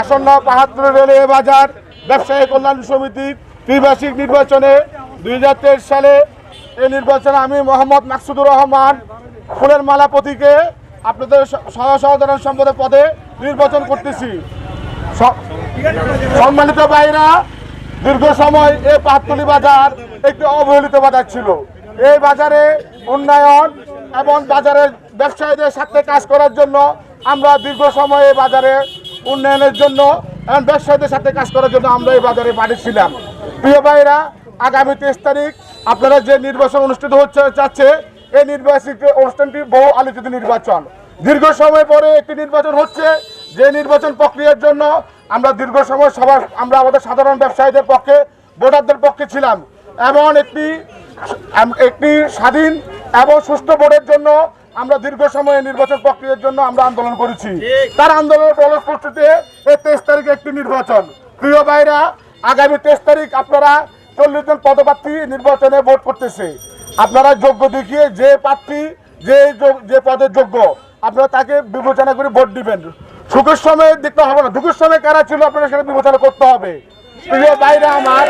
আসন্ন বাহাত্তর রেলওয়ে বাজার ব্যবসায়ী কল্যাণ সমিতির ত্রিবার্ষিক নির্বাচনে দুই হাজার তেইশ সালে এই নির্বাচনে আমি মোহাম্মদ মাকসুদুর রহমান ফুলের মালা প্রতীকে আপনাদের সহ সাধারণ সম্পাদক পদে নির্বাচন করতেছি। সম্মানিত ভাইরা, দীর্ঘ সময় এই পাহাড়তলি বাজার একটি অবহেলিত বাজার ছিল। এই বাজারে উন্নয়ন এবং বাজারের ব্যবসায়ীদের সাথে কাজ করার জন্য আমরা দীর্ঘ সময় এই বাজারে উন্নয়নের জন্য এবং ব্যবসায়ীদের সাথে কাজ করার জন্য আমরা এই বাজারে পাঠিয়েছিলাম প্রিয় ভাইরা আগামী তেইশ তারিখ আপনারা যে নির্বাচন অনুষ্ঠিত হচ্ছে যাচ্ছে এই নির্বাচিত অনুষ্ঠানটি বহু আলোচিত নির্বাচন। দীর্ঘ সময় পরে একটি নির্বাচন হচ্ছে। যে নির্বাচন প্রক্রিয়ার জন্য আমরা দীর্ঘ সময় সবার আমরা আমাদের সাধারণ ব্যবসায়ীদের পক্ষে, ভোটারদের পক্ষে ছিলাম। এমন একটি একটি স্বাধীন এবং সুষ্ঠু ভোটের জন্য আমরা দীর্ঘ সময় নির্বাচন প্রক্রিয়ার জন্য আমরা আন্দোলন করেছি। তার আন্দোলনের ফলশ্রুতিতে এই তেইশ তারিখে একটি নির্বাচন। প্রিয় ভাইরা আগামী তেইশ তারিখ আপনারা চল্লিশ জন পদপ্রার্থী নির্বাচনে ভোট করতেছে। আপনারা যোগ্য দেখিয়ে যে প্রার্থী যে যে পদের যোগ্য আপনারা তাকে বিবেচনা করে ভোট দিবেন। সুখের সময় দেখতে হবে না। দুঃখের সময় কারা ছিল আপনারা সেটা বিবেচনা করতে হবে। প্রিয় বাইরে আমার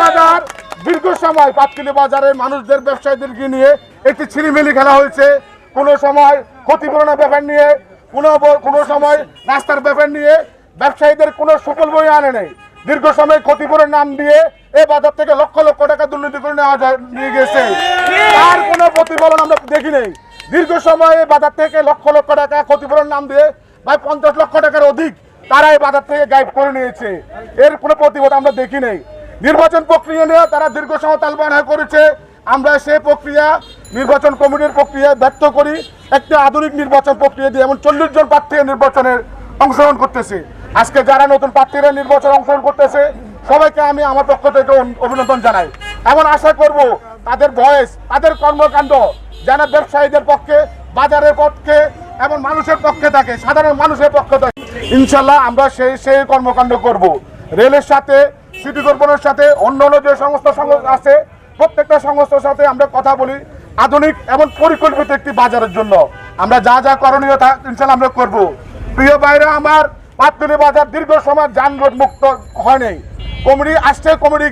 বাজার দীর্ঘ সময় পাতকুলি বাজারের মানুষদের, ব্যবসায়ীদেরকে নিয়ে একটি ছিনিমিলি খেলা হয়েছে। কোনো সময় ক্ষতিপূরণের ব্যাপার নিয়ে, কোনো ব- কোনো সময় রাস্তার ব্যাপার নিয়ে ব্যবসায়ীদের কোনো সুফল বই আনে নেই। দীর্ঘ সময় ক্ষতিপূরণ নাম দিয়ে এই বাজার থেকে লক্ষ লক্ষ টাকা দুর্নীতি করে নেওয়া নিয়ে গেছে তার কোনো প্রতিফলন আমরা দেখি নেই। দীর্ঘ সময় এই বাজার থেকে লক্ষ লক্ষ টাকা ক্ষতিপূরণ নাম দিয়ে প্রায় পঞ্চাশ লক্ষ টাকার অধিক তারা এই বাজার থেকে গাইব করে নিয়েছে। এর কোনো প্রতিবাদ আমরা দেখি নেই। নির্বাচন প্রক্রিয়া নিয়ে তারা দীর্ঘ সময় তালবানা করেছে আমরা সেই প্রক্রিয়া, নির্বাচন কমিটির প্রক্রিয়া ব্যর্থ করি। একটি আধুনিক নির্বাচন প্রক্রিয়া দিয়ে এমন চল্লিশ জন প্রার্থী নির্বাচনের অংশগ্রহণ করতেছে। আজকে যারা নতুন প্রার্থীরা নির্বাচন অংশগ্রহণ করতেছে, সবাইকে আমি আমার পক্ষ থেকে অভিনন্দন জানাই। এমন আশা করব তাদের ভয়েস, তাদের কর্মকাণ্ড যেন ব্যবসায়ীদের পক্ষে, বাজারের পক্ষে এবং মানুষের পক্ষে থাকে, সাধারণ মানুষের পক্ষে থাকে। ইনশাল্লাহ আমরা সেই সেই কর্মকাণ্ড করব। রেলের সাথে সিটি কর্পোরেশনের সাথে, অন্য অন্য যে সমস্ত সংস্থা আছে, প্রত্যেকটা সংস্থার সাথে আমরা কথা বলি আধুনিক এবং পরিকল্পিত একটি বাজারের জন্য। আমরা যা যা করণীয় তা ইনশাল্লাহ আমরা করব। প্রিয় বাইরে আমার পাতলি বাজার দীর্ঘ সময় যানজট মুক্ত হয়নি। কমিটি আসছে, কমিটি